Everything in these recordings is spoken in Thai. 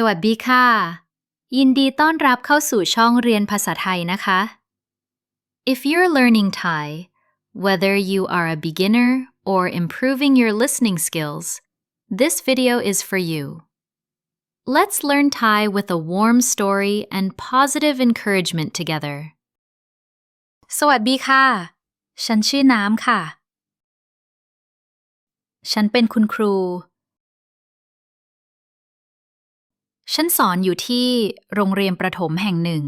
สวัสดีค่ะ ยินดีต้อนรับเข้าสู่ช่องเรียนภาษาไทยนะคะ If you're learning Thai, whether you are a beginner or improving your listening skills, this video is for you. Let's learn Thai with a warm story and positive encouragement together. สวัสดีค่ะ ฉันชื่อน้ำค่ะ ฉันเป็นคุณครู ฉันสอนอยู่ที่โรงเรียนประถมแห่งหนึ่ง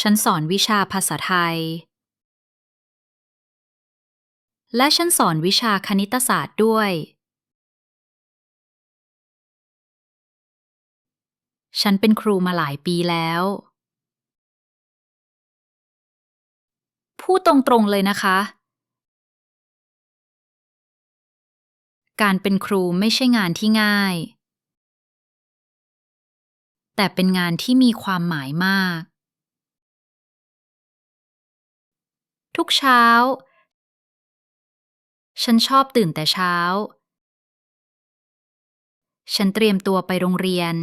ฉันสอนวิชาภาษาไทย และฉันสอนวิชาคณิตศาสตร์ด้วย ฉันเป็นครูมาหลายปีแล้ว พูดตรงๆเลยนะคะ การเป็นครูไม่ใช่งานที่ง่าย แต่เป็นงานที่มีความหมายมาก ทุกเช้า ฉันชอบตื่นแต่เช้า ฉันเตรียมตัวไปโรงเรียน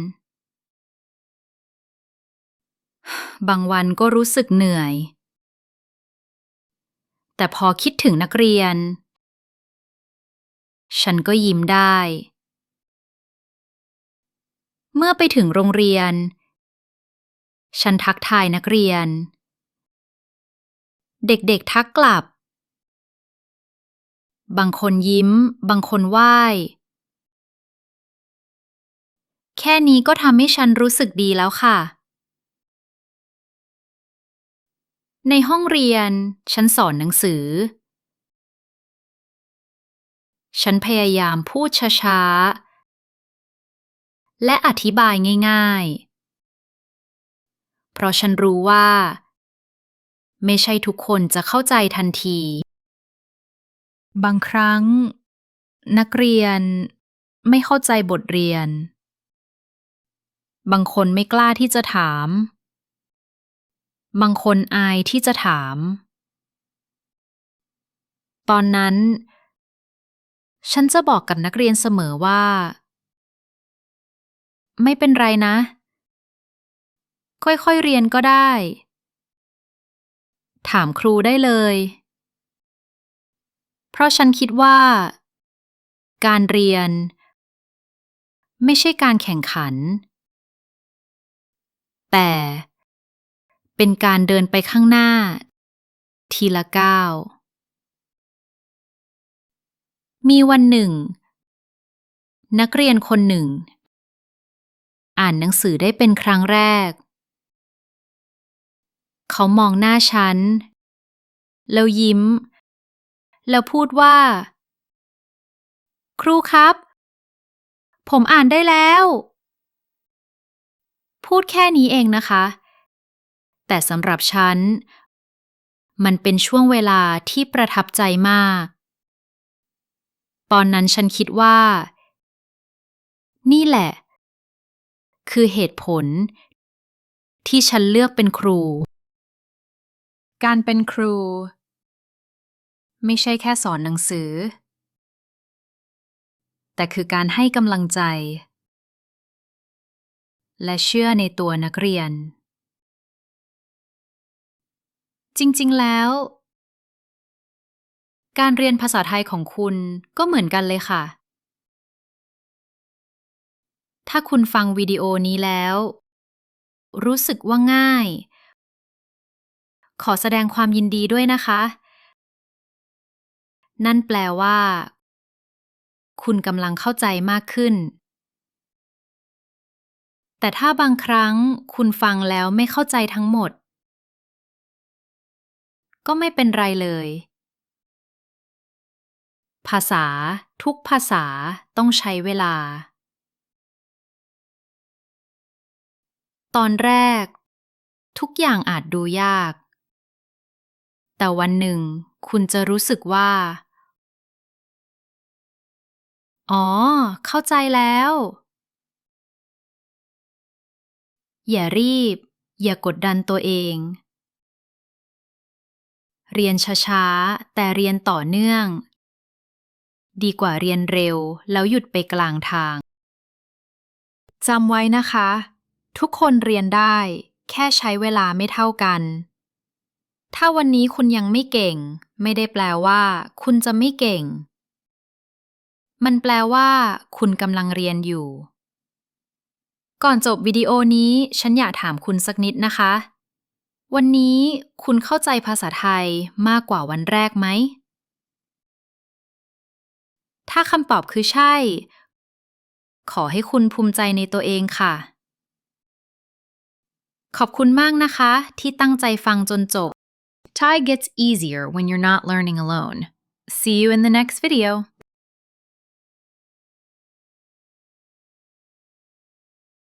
บางวันก็รู้สึกเหนื่อย แต่พอคิดถึงนักเรียน ฉันก็ยิ้มได้ เมื่อไปถึงโรงเรียน ฉันทักทายนักเรียน เด็กๆทักกลับ บางคนยิ้ม บางคนไหว้ แค่นี้ก็ทำให้ฉันรู้สึกดีแล้วค่ะ ในห้องเรียน ฉันสอนหนังสือ ฉันพยายามพูดช้าๆ และอธิบายง่ายๆ เพราะฉันรู้ว่า ไม่ใช่ทุกคนจะเข้าใจทันที บางครั้ง นักเรียนไม่เข้าใจบทเรียน บางคนไม่กล้าที่จะถาม บางคนอายที่จะถาม ตอนนั้น ฉันจะบอกกับนักเรียนเสมอว่า ไม่เป็นไรนะ ค่อยๆเรียนก็ได้ ถามครูได้เลย เพราะฉันคิดว่า การเรียน ไม่ใช่การแข่งขัน แต่เป็นการเดินไปข้างหน้า ทีละก้าว มีวันหนึ่ง นักเรียนคนหนึ่ง อ่านหนังสือได้เป็นครั้งแรก เขามองหน้าฉัน แล้วยิ้ม แล้วพูดว่า ครูครับ ผมอ่านได้แล้ว พูดแค่นี้เองนะคะ แต่สำหรับฉัน มันเป็นช่วงเวลาที่ประทับใจมาก ตอนนั้นฉันคิดว่า นี่แหละ คือเหตุผล ที่ฉันเลือกเป็นครู การเป็นครู ไม่ใช่แค่สอนหนังสือ แต่คือการให้กำลังใจ และเชื่อในตัวนักเรียน จริง ๆ แล้ว การเรียนภาษาไทยของคุณก็เหมือนกันเลยค่ะ ถ้าคุณฟังวิดีโอนี้แล้ว รู้สึกว่าง่าย ขอแสดงความยินดีด้วยนะคะ นั่นแปลว่า คุณกำลังเข้าใจมากขึ้น แต่ถ้าบางครั้งคุณฟังแล้วไม่เข้าใจทั้งหมด ก็ไม่เป็นไรเลย ภาษา ทุกภาษาต้องใช้เวลา ตอนแรก ทุกอย่างอาจดูยาก แต่วันหนึ่ง คุณจะรู้สึกว่า อ๋อ เข้าใจแล้ว อย่ารีบ อย่ากดดันตัวเองเรียนช้าๆ แต่เรียนต่อเนื่อง ดีกว่าเรียนเร็วแล้วหยุดไปกลางทางจำไว้นะคะ ทุกคนเรียนได้ แค่ใช้เวลาไม่เท่ากัน ถ้าวันนี้คุณยังไม่เก่ง ไม่ได้แปลว่า คุณจะไม่เก่ง มันแปลว่า คุณกำลังเรียนอยู่ ก่อนจบวิดีโอนี้ ฉันอยากถามคุณสักนิดนะคะ วันนี้คุณเข้าใจภาษาไทยมากกว่าวันแรกไหม ถ้าคำตอบคือใช่ ขอให้คุณภูมิใจในตัวเองค่ะ ขอบคุณมากนะคะ ที่ตั้งใจฟังจนจบ Thai gets easier when you're not learning alone. See you in the next video.